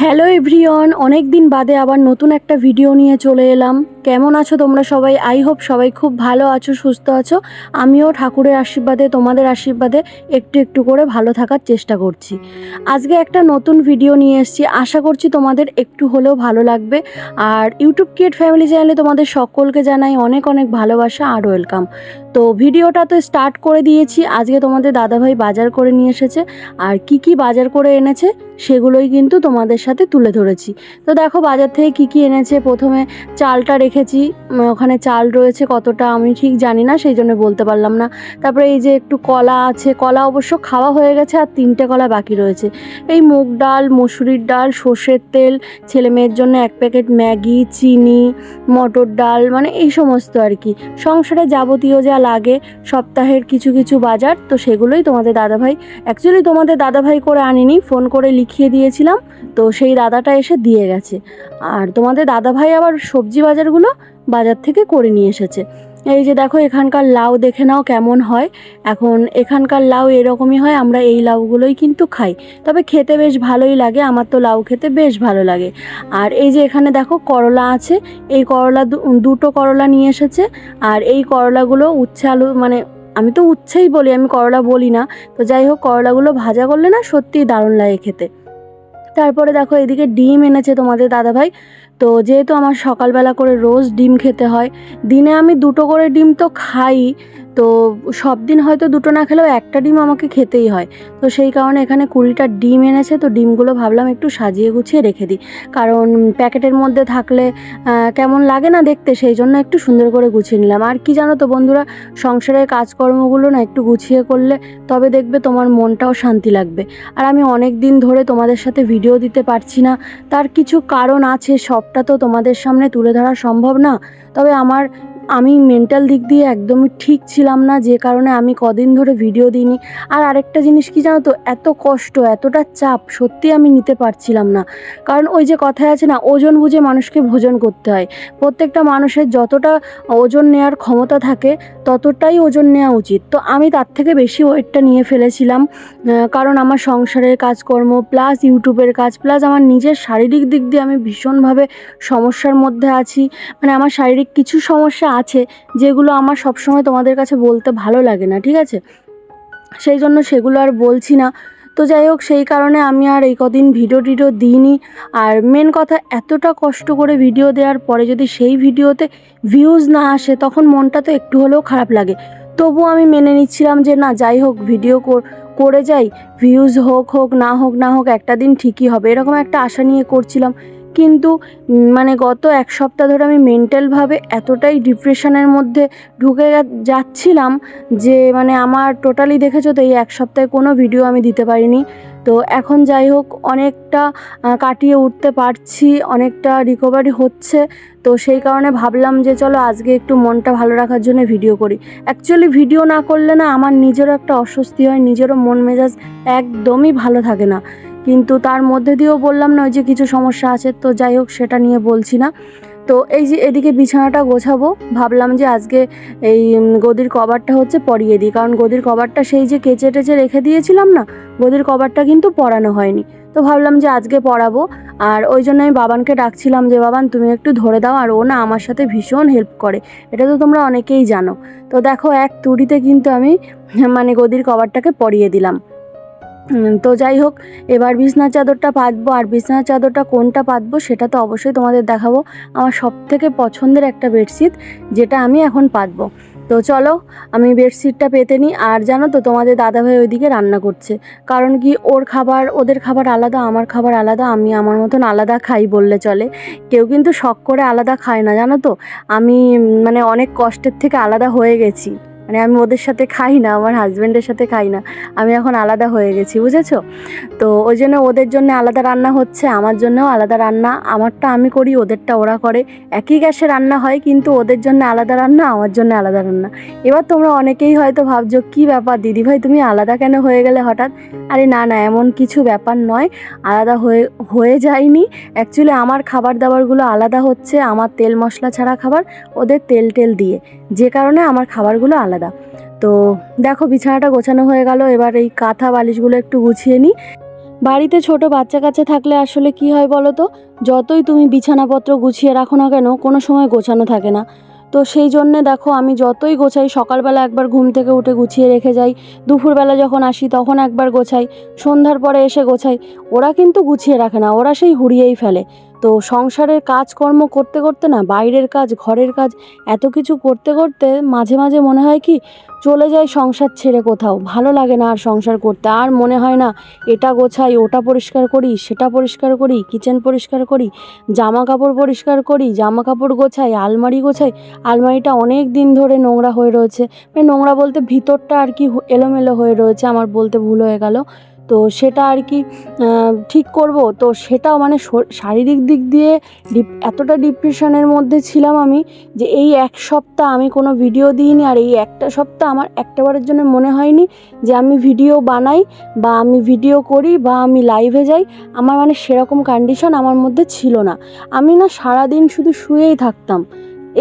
Hello everyone অনেক দিন বাদে আবার নতুন একটা ভিডিও নিয়ে চলে এলাম। কেমন আছো তোমরা সবাই? আই হোপ সবাই খুব ভালো আছো, সুস্থ আছো। আমিও ঠাকুরের আশীর্বাদে, তোমাদের আশীর্বাদে একটু একটু করে ভালো থাকার চেষ্টা করছি। আজকে একটা নতুন ভিডিও নিয়ে এসেছি। আশা করছি তোমাদের একটু হলেও ভালো লাগবে। আর ইউটিউব কিয়েট ফ্যামিলি চ্যানেলে তোমাদের সকলকে জানাই অনেক অনেক ভালোবাসা আর ওয়েলকাম তো ভিডিওটা তো স্টার্ট করে দিয়েছি। আজকে তোমাদের দাদাভাই বাজার করে নিয়ে এসেছে। আর কি কি বাজার করে এনেছে সেগুলোই কিন্তু তোমাদের সাথে তুলে ধরেছি। তো দেখো বাজার থেকে কি কি এনেছে। প্রথমে চালটা রেখেছি ওখানে চাল রয়েছে কতটা আমি ঠিক জানি না, সেই জন্য বলতে পারলাম না। তারপরে এই যে একটু কলা আছে, কলা অবশ্য খাওয়া হয়ে গেছে আর তিনটে কলা বাকি রয়েছে। এই মুগ ডাল, মসুরির ডাল, সর্ষের তেল, ছেলে মেয়ের জন্য এক প্যাকেট ম্যাগি, চিনি, মটর ডাল মানে এই সমস্ত আর কি। সংসারে যাবতীয় যা লাগে, সপ্তাহের কিছু কিছু বাজার, তো সেগুলোই তোমাদের দাদাভাই অ্যাকচুয়ালি তোমাদের দাদাভাই করে আনিনি ফোন করে লিখিয়ে দিয়েছিলাম, তো সেই দাদাটা এসে দিয়ে গেছে। আর তোমাদের দাদাভাই আবার সবজি বাজারগুলো বাজার থেকে করে নিয়ে এসেছে। এই যে দেখো, এখানকার লাউ দেখে নাও কেমন হয়। এখন এখানকার লাউ এরকমই হয়, আমরা এই লাউগুলোই কিন্তু খাই। তবে খেতে বেশ ভালোই লাগে, আমার তো লাউ খেতে বেশ ভালো লাগে। আর এই যে এখানে দেখো, করলা আছে। এই করলা দুটো করলা নিয়ে এসেছে। আর এই করলাগুলো উচ্ছে আলু মানে আমি তো উচ্ছেই বলি, আমি করলা বলি না। তো যাই হোক, করলাগুলো ভাজা করলে না সত্যিই দারুণ লাগে খেতে। তারপরে দেখো এদিকে ডিম এনেছে তোমাদের দাদাভাই। তো যেহেতু আমার সকালবেলা করে রোজ ডিম খেতে হয়, দিনে আমি দুটো করে ডিম তো খাই। তো সব দিন হয়তো দুটো না খেলেও একটা ডিম আমাকে খেতেই হয়। তো সেই কারণে এখানে কুড়িটা ডিম এনেছে, তো ডিমগুলো ভাবলাম একটু সাজিয়ে গুছিয়ে রেখে দিই। কারণ প্যাকেটের মধ্যে থাকলে কেমন লাগে না দেখতে, সেই জন্য একটু সুন্দর করে গুছিয়ে নিলাম। আর কি জানো তো বন্ধুরা, সংসারের কাজকর্মগুলো না একটু গুছিয়ে করলে তবে দেখবে তোমার মনটাও শান্তি লাগবে। আর আমি অনেক দিন ধরে তোমাদের সাথে ভিডিও দিতে পারছি না। তার কিছু কারণ আছে, সবটা তো তোমাদের সামনে তুলে ধরা সম্ভব না। তবে আমার আমি মেন্টাল দিক দিয়ে একদমই ঠিক ছিলাম না, যে কারণে আমি কদিন ধরে ভিডিও দিইনি। আর আরেকটা জিনিস কি জানো তো, এত কষ্ট, এতটা চাপ সত্যি আমি নিতে পারছিলাম না। কারণ ওই যে কথায় আছে না, ওজন বুঝে মানুষকে ভোজন করতে হয়। প্রত্যেকটা মানুষের যতটা ওজন নেওয়ার ক্ষমতা থাকে, ততটাই ওজন নেওয়া উচিত। তো আমি তার থেকে বেশি ওয়েটটা নিয়ে ফেলেছিলাম কারণ আমার সংসারের কাজকর্ম প্লাস ইউটিউবের কাজ প্লাস আমার নিজের শারীরিক দিক দিয়ে আমি ভীষণভাবে সমস্যার মধ্যে আছি। মানে আমার শারীরিক কিছু সমস্যা আছে যেগুলো আমার সবসময় তোমাদের কাছে বলতে ভালো লাগে না, ঠিক আছে? সেই জন্য সেগুলো আর বলছি না। তো যাই হোক, সেই কারণে আমি আর এই কদিন ভিডিও টিডিও দিইনি। আর মেন কথা, এতটা কষ্ট করে ভিডিও দেওয়ার পরে যদি সেই ভিডিওতে ভিউজ না আসে, তখন মনটা তো একটু হলেও খারাপ লাগে। তবুও আমি মেনে নিচ্ছিলাম যে না, যাই হোক ভিডিও করে যাই। ভিউজ হোক হোক, না হোক না হোক, একটা দিন ঠিকই হবে। এরকম একটা আশা নিয়ে করছিলাম। কিন্তু মানে গত এক সপ্তাহ ধরে আমি মেন্টালভাবে এতটাই ডিপ্রেশনের মধ্যে ঢুকে যাচ্ছিলাম যে মানে আমার টোটালি দেখেছ তো এই এক সপ্তাহে কোনো ভিডিও আমি দিতে পারিনি। তো এখন যাই হোক, অনেকটা কাটিয়ে উঠতে পারছি, অনেকটা রিকভারি হচ্ছে। তো সেই কারণে ভাবলাম যে, চলো আজকে একটু মনটা ভালো রাখার জন্য ভিডিও করি। অ্যাকচুয়ালি ভিডিও না করলে না আমার নিজেরও একটা অস্বস্তি হয়, নিজেরও মন মেজাজ একদমই ভালো থাকে না। কিন্তু তার মধ্যে দিয়েও বললাম না, ওই যে কিছু সমস্যা আছে, তো যাই হোক সেটা নিয়ে বলছি না। তো এই যে এদিকে বিছানাটা গোছাবো, ভাবলাম যে আজকে এই গদির কভারটা হচ্ছে পরিয়ে দিই, কারণ গদির কভারটা সেই যে কেচে টেচে রেখে দিয়েছিলাম না, গদির কভারটা কিন্তু পরানো হয়নি। তো ভাবলাম যে আজকে পরাবো, আর ওই জন্য আমি বাবানকে ডাকছিলাম যে, বাবান, তুমি একটু ধরে দাও, আর ও না আমার সাথে ভীষণ হেল্প করে। এটা তো তোমরা অনেকেই জানো। তো দেখো, এক তুড়িতে কিন্তু আমি মানে গদির কভারটাকে পরিয়ে দিলাম। তো যাই হোক, এবার বিছনার চাদরটা পাতবো। আর বিছনার চাদরটা কোনটা পাতবো সেটা তো অবশ্যই তোমাদের দেখাবো। আমার সব থেকে পছন্দের একটা বেডশিট যেটা আমি এখন পাতবো। তো চলো, আমি বেডশিটটা পেতে নিই। আর জানো তো, তোমাদের দাদাভাই ওইদিকে রান্না করছে। কারণ কি, ওর খাবার, ওদের খাবার আলাদা, আমার খাবার আলাদা, আমি আমার মতন আলাদা খাই বললে চলে। কেউ কিন্তু শখ করে আলাদা খায় না, জানো তো? আমি মানে অনেক কষ্টের থেকে আলাদা হয়ে গেছি। মানে আমি ওদের সাথে খাই না, আমার হাজব্যান্ডের সাথে খাই না। আমি এখন আলাদা হয়ে গেছি, বুঝেছ? তো ওই জন্য ওদের জন্য আলাদা রান্না হচ্ছে, আমার জন্যও আলাদা রান্না, আমারটা আমি করি, ওদেরটা ওরা করে। একই গ্যাসে রান্না হয়, কিন্তু ওদের জন্য আলাদা রান্না, আমার জন্য আলাদা রান্না। এবার তোমরা অনেকেই হয়তো ভাবছ, কী ব্যাপার দিদিভাই তুমি আলাদা কেন হয়ে গেলে হঠাৎ? আরে না না, এমন কিছু ব্যাপার নয়, আলাদা হয়ে হয়ে যায়নি। অ্যাকচুয়ালি আমার খাবার দাবারগুলো আলাদা হচ্ছে, আমার তেল মশলা ছাড়া খাবার, ওদের তেল টেল দিয়ে। যে কারণে আমার খাবারগুলো আলাদা। তো দেখো বিছানাটা গোছানো হয়ে গেল, এবার এই কাঁথা বালিশগুলো একটু গুছিয়ে নিই। বাড়িতে ছোট বাচ্চা কাচ্চা থাকলে আসলে কি হয় বলো তো? যতই তুমি বিছানাপত্র গুছিয়ে রাখো না কেন, কোনো সময় গোছানো থাকে না। তো সেই জন্যে দেখো আমি যতই গোছাই, সকালবেলা একবার ঘুম থেকে উঠে গুছিয়ে রেখে যাই। দুপুরবেলা যখন আসি তখন একবার গোছাই, সন্ধ্যার পরে এসে গোছাই। ওরা কিন্তু গুছিয়ে রাখে না, ওরা সেই হুড়িয়েই ফেলে। তো সংসারের কাজকর্ম করতে করতে না, বাইরের কাজ, ঘরের কাজ, এত কিছু করতে করতে মাঝে মাঝে মনে হয় কি, চলে যায় সংসার ছেড়ে কোথাও। ভালো লাগে না আর সংসার করতে। আর মনে হয় না, এটা গোছাই, ওটা পরিষ্কার করি, সেটা পরিষ্কার করি, কিচেন পরিষ্কার করি জামা কাপড় পরিষ্কার করি জামা কাপড় গোছাই, আলমারি গোছাই। আলমারিটা অনেক দিন ধরে নোংরা হয়ে রয়েছে। মানে নোংরা বলতে ভিতরটা আর কি এলোমেলো হয়ে রয়েছে, আমার বলতে ভুল হয়ে গেল। তো সেটা আর কি ঠিক করব। তো সেটাও মানে শর- শারীরিক দিক দিয়ে ডিপ, এতটা ডিপ্রেশনের মধ্যে ছিলাম আমি যে এই এক সপ্তাহ আমি কোনো ভিডিও দিইনি আর এই একটা সপ্তাহ আমার একটাবারের জন্য মনে হয়নি যে আমি ভিডিও বানাই বা আমি ভিডিও করি বা আমি লাইভে যাই। আমার মানে সেরকম কন্ডিশন আমার মধ্যে ছিল না। আমি না সারাদিন শুধু শুয়েই থাকতাম।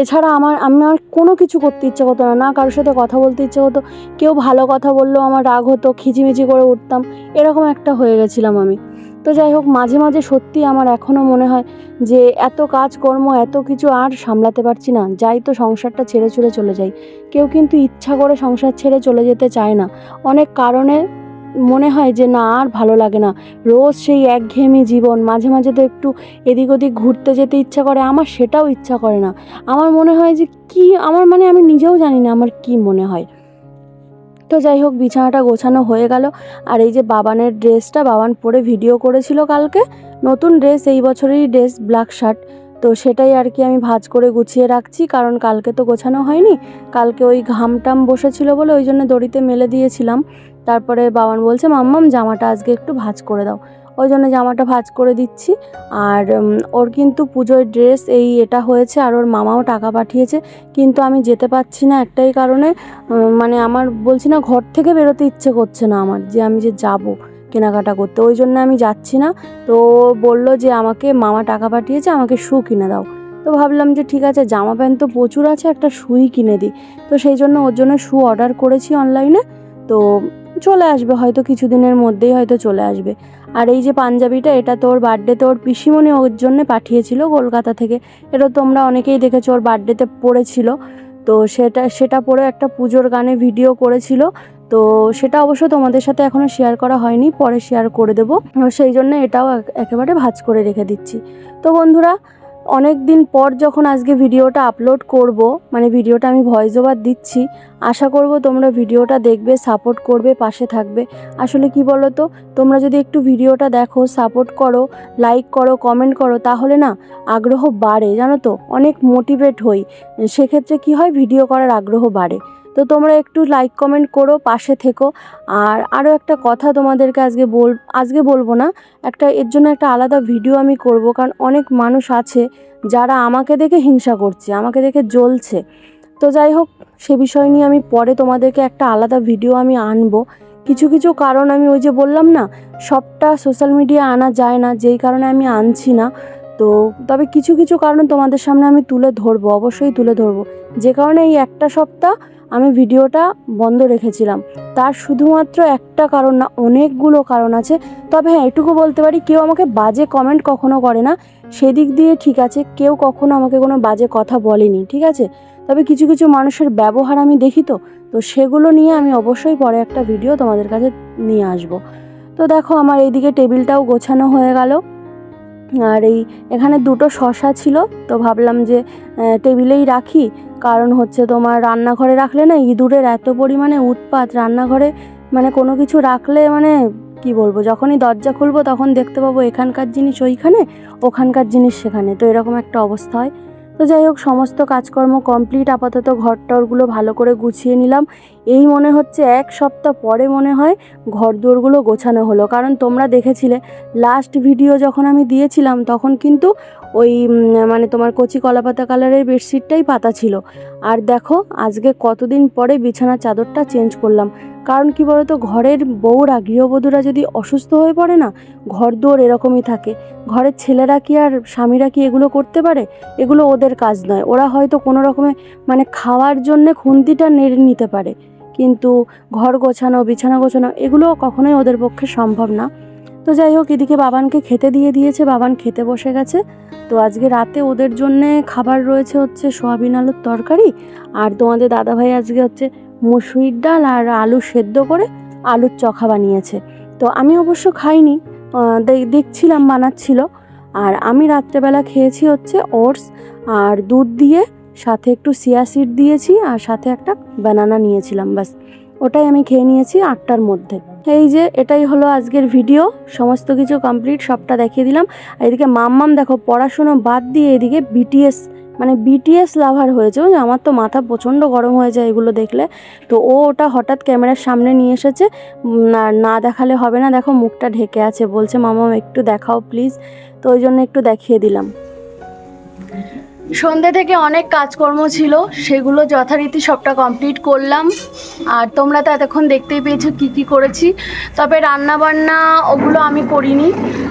এছাড়া আমার আমার কোনো কিছু করতে ইচ্ছে করতো না না কারোর সাথে কথা বলতে ইচ্ছে হতো কেউ ভালো কথা বললেও আমার রাগ হতো, খিচিমিচি করে উঠতাম, এরকম একটা হয়ে গেছিলাম আমি। তো যাই হোক, মাঝে মাঝে সত্যি আমার এখনও মনে হয় যে এত কাজকর্ম, এত কিছু আর সামলাতে পারছি না, যাই তো সংসারটা ছেড়ে ছুড়ে চলে যাই। কেউ কিন্তু ইচ্ছা করে সংসার ছেড়ে চলে যেতে চায় না। অনেক কারণে মনে হয় যে না, আর ভালো লাগে না। রোজ সেই একঘেয়েমি জীবন, মাঝে মাঝে তো একটু এদিক ওদিক ঘুরতে যেতে ইচ্ছা করে, আমার সেটাও ইচ্ছা করে না। আমার মনে হয় যে কি, আমার মানে আমি নিজেও জানি না আমার কি মনে হয়। তো যাই হোক, বিছানাটা গোছানো হয়ে গেল। আর এই যে বাবানের ড্রেসটা, বাবান পরে ভিডিও করেছিল কালকে। নতুন ড্রেস, এই বছরেরই ড্রেস, ব্ল্যাক শার্ট। তো সেটাই আর কি আমি ভাজ করে গুছিয়ে রাখছি, কারণ কালকে তো গোছানো হয়নি। কালকে ওই ঘামটাম বসেছিল বলে ওই জন্য দড়িতে মেলে দিয়েছিলাম। তারপরে বাবান বলছে, মাম্মাম, জামাটা আজকে একটু ভাজ করে দাও। ওই জন্য জামাটা ভাজ করে দিচ্ছি। আর ওর কিন্তু পুজোর ড্রেস এই এটা হয়েছে, আর ওর মামাও টাকা পাঠিয়েছে। কিন্তু আমি যেতে পারছি না একটাই কারণে মানে আমার বলছি না, ঘর থেকে বেরোতে ইচ্ছে করছে না আমার যে আমি যে যাব। কেনাকাটা করতে। ওই জন্য আমি যাচ্ছি না। তো বলল যে আমাকে, মামা টাকা পাঠিয়েছে, আমাকে শু কিনে দাও। তো ভাবলাম যে ঠিক আছে, জামা প্যান্ট তো প্রচুর আছে, একটা শুই কিনে দিই। তো সেই জন্য ওর জন্য শু অর্ডার করেছি অনলাইনে। তো চলে আসবে, হয়তো কিছুদিনের মধ্যেই হয়তো চলে আসবে। আর এই যে পাঞ্জাবিটা, এটা তোর বার্থডেতে ওর পিসিমণি ওর জন্য পাঠিয়েছিল কলকাতা থেকে। এটা তোমরা অনেকেই দেখেছ, ওর বার্থডেতে পড়েছিল। তো সেটা সেটা পরে একটা পুজোর গানে ভিডিও করেছিল। তো সেটা অবশ্য তোমাদের সাথে এখনও শেয়ার করা হয়নি, পরে শেয়ার করে দেবো। সেই জন্য এটাও একেবারে ভাজ করে রেখে দিচ্ছি। তো বন্ধুরা অনেক দিন পর যখন আজকে ভিডিওটা আপলোড করব মানে ভিডিওটা আমি ভয়েস ওভার দিচ্ছি, আশা করব তোমরা ভিডিওটা দেখবে সাপোর্ট করবে, পাশে থাকবে। আসলে কি বলো তো তোমরা যদি একটু ভিডিওটা দেখো সাপোর্ট করো লাইক করো কমেন্ট করো, তাহলে না আগ্রহ বাড়ে, জানো তো? অনেক মোটিভেট হই। সেক্ষেত্রে কি হয় ভিডিও করার আগ্রহ বাড়ে। তো তোমরা একটু লাইক কমেন্ট করো, পাশে থেকো। আর আরও একটা কথা তোমাদেরকে আজকে বল, আজকে বলব না, একটা, এর জন্য একটা আলাদা ভিডিও আমি করব, কারণ অনেক মানুষ আছে যারা আমাকে দেখে হিংসা করছে, আমাকে দেখে জ্বলছে। তো যাই হোক, সে বিষয় নিয়ে আমি পরে তোমাদেরকে একটা আলাদা ভিডিও আমি আনব। কিছু কিছু কারণ আমি ওই যে বললাম না, সবটা সোশ্যাল মিডিয়া আনা যায় না, যেই কারণে আমি আনছি না। তো তবে কিছু কিছু কারণ তোমাদের সামনে আমি তুলে ধরবো, অবশ্যই তুলে ধরবো। যে কারণে এই একটা সপ্তাহ আমি ভিডিওটা বন্ধ রেখেছিলাম। তার শুধুমাত্র একটা কারণ না, অনেকগুলো কারণ আছে। তবে হ্যাঁ এটুকু বলতে পারি, কেউ আমাকে বাজে কমেন্ট কখনো করে না। সেদিক দিয়ে ঠিক আছে, কেউ কখনো আমাকে কোনো বাজে কথা বলেনি, ঠিক আছে? তবে কিছু কিছু মানুষের ব্যবহার আমি দেখি তো। তো সেগুলো নিয়ে আমি অবশ্যই পরে একটা ভিডিও তোমাদের কাছে নিয়ে আসব। তো দেখো, আমার এইদিকে টেবিলটাও গোছানো হয়ে গেল। আর এই এখানে দুটো শশা ছিল। তো ভাবলাম যে টেবিলেই রাখি। কারণ হচ্ছে তোমার রান্নাঘরে রাখলে না ইঁদুরের এত পরিমাণে উৎপাত, রান্নাঘরে মানে কোনো কিছু রাখলে মানে কি বলব, যখনই দরজা খুলবো তখন দেখতে পাবো এখানকার জিনিস ওইখানে, ওখানকার জিনিস সেখানে। তো এরকম একটা অবস্থা হয়। তো যাই হোক, সমস্ত কাজকর্ম কমপ্লিট আপাতত ঘর টরগুলো ভালো করে গুছিয়ে নিলাম। এই মনে হচ্ছে এক সপ্তাহ পরে মনে হয় ঘর দুয়ারগুলো গোছানো হলো। কারণ তোমরা দেখেছিলে লাস্ট ভিডিও যখন আমি দিয়েছিলাম তখন কিন্তু ওই মানে তোমার কচি কলাপাতা কালারের বেডশিটটাই পাতা ছিল। আর দেখো, আজকে কতদিন পরে বিছানার চাদরটা চেঞ্জ করলাম। কারণ কি বলতো, ঘরের বউরা, গৃহবধূরা যদি অসুস্থ হয়ে পড়ে না, ঘর দুয়ার এরকমই থাকে। ঘরের ছেলেরা কি আর স্বামীরা কি এগুলো করতে পারে? এগুলো ওদের কাজ নয়। ওরা হয়তো কোনো রকমে মানে খাওয়ার জন্যে খুন্তিটা নেড়ে নিতে পারে। কিন্তু ঘর গোছানো, বিছানা গোছানো, এগুলো কখনোই ওদের পক্ষে সম্ভব না। তো যাই হোক, এদিকে বাবানকে খেতে দিয়ে দিয়েছে, বাবান খেতে বসে গেছে। তো আজকে রাতে ওদের জন্যে খাবার রয়েছে হচ্ছে সোয়াবিন আলুর তরকারি। আর তোমাদের দাদাভাই আজকে হচ্ছে মুসুরির ডাল আর আলু সেদ্ধ করে আলুর চখা বানিয়েছে। তো আমি অবশ্য খাইনি দেখছিলাম বানাচ্ছিল। আর আমি রাত্রেবেলা খেয়েছি হচ্ছে ওটস আর দুধ দিয়ে, সাথে একটু সিয়া সিড দিয়েছি আর সাথে একটা বানানা নিয়েছিলাম বাস ওটাই আমি খেয়ে নিয়েছি আটটার মধ্যে। এই যে, এটাই হলো আজকের ভিডিও সমস্ত কিছু কমপ্লিট সবটা দেখিয়ে দিলাম। আর এদিকে মাম্মাম দেখো, পড়াশুনো বাদ দিয়ে এদিকে বিটিএস মানে বিটিএস লাভার হয়েছে। বুঝলে? আমার তো মাথা প্রচণ্ড গরম হয়ে যায় এগুলো দেখলে। তো ও ওটা হঠাৎ ক্যামেরার সামনে নিয়ে এসেছে। না না দেখালে হবে না। দেখো, মুখটা ঢেকে আছে। বলছে মামাম একটু দেখাও প্লিজ তো ওই জন্য একটু দেখিয়ে দিলাম। সন্ধ্যে থেকে অনেক কাজকর্ম ছিল, সেগুলো যথারীতি সবটা কমপ্লিট করলাম। আর তোমরা তো এতক্ষণ দেখতেই পেয়েছ কি কি করেছি। তবে রান্নাবান্না ওগুলো আমি করিনি,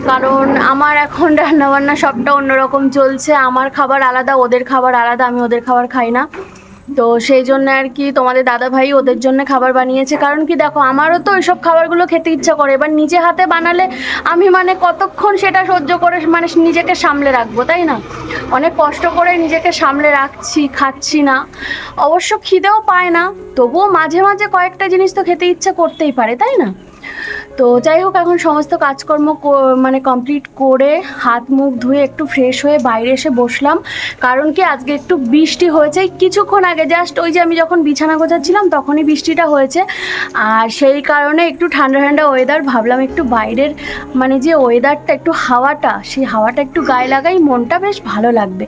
কারণ আমার এখন রান্নাবান্না সবটা অন্যরকম চলছে। আমার খাবার আলাদা, ওদের খাবার আলাদা, আমি ওদের খাবার খাই না। তো সেই জন্য আর কি তোমাদের দাদা ভাই ওদের জন্য খাবার বানিয়েছে। কারণ কি দেখো, আমারও তো ওইসব খাবারগুলো খেতে ইচ্ছা করে। এবার নিজে হাতে বানালে আমি মানে কতক্ষণ সেটা সহ্য করে মানে নিজেকে সামলে রাখব, তাই না? অনেক কষ্ট করে নিজেকে সামলে রাখছি, খাচ্ছি না। অবশ্য খিদেও পায় না, তবুও মাঝে মাঝে কয়েকটা জিনিস তো খেতে ইচ্ছা করতেই পারে, তাই না? তো যাই হোক, এখন সমস্ত কাজকর্ম মানে কমপ্লিট করে হাত মুখ ধুয়ে একটু ফ্রেশ হয়ে বাইরে এসে বসলাম। কারণ কি, আজকে একটু বৃষ্টি হয়েছে। কিছুক্ষণ আগে জাস্ট ওই যে আমি যখন বিছানা গোছাচ্ছিলাম, তখনই বৃষ্টিটা হয়েছে। আর সেই কারণে একটু ঠান্ডা ঠান্ডা ওয়েদার ভাবলাম একটু বাইরের মানে যে ওয়েদারটা একটু হাওয়াটা, সেই হাওয়াটা একটু গায়ে লাগাই, মনটা বেশ ভালো লাগবে।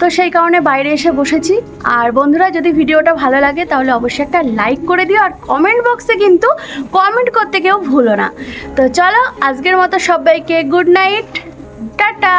তো সেই কারণে বাইরে এসে বসেছি। আর বন্ধুরা, যদি ভিডিওটা ভালো লাগে, তাহলে অবশ্যই একটা লাইক করে দিও। আর কমেন্ট বক্সে কিন্তু কমেন্ট করতে কেউ ভুলো না। তো চলো আজকের মতো সবাইকে গুড নাইট টাটা।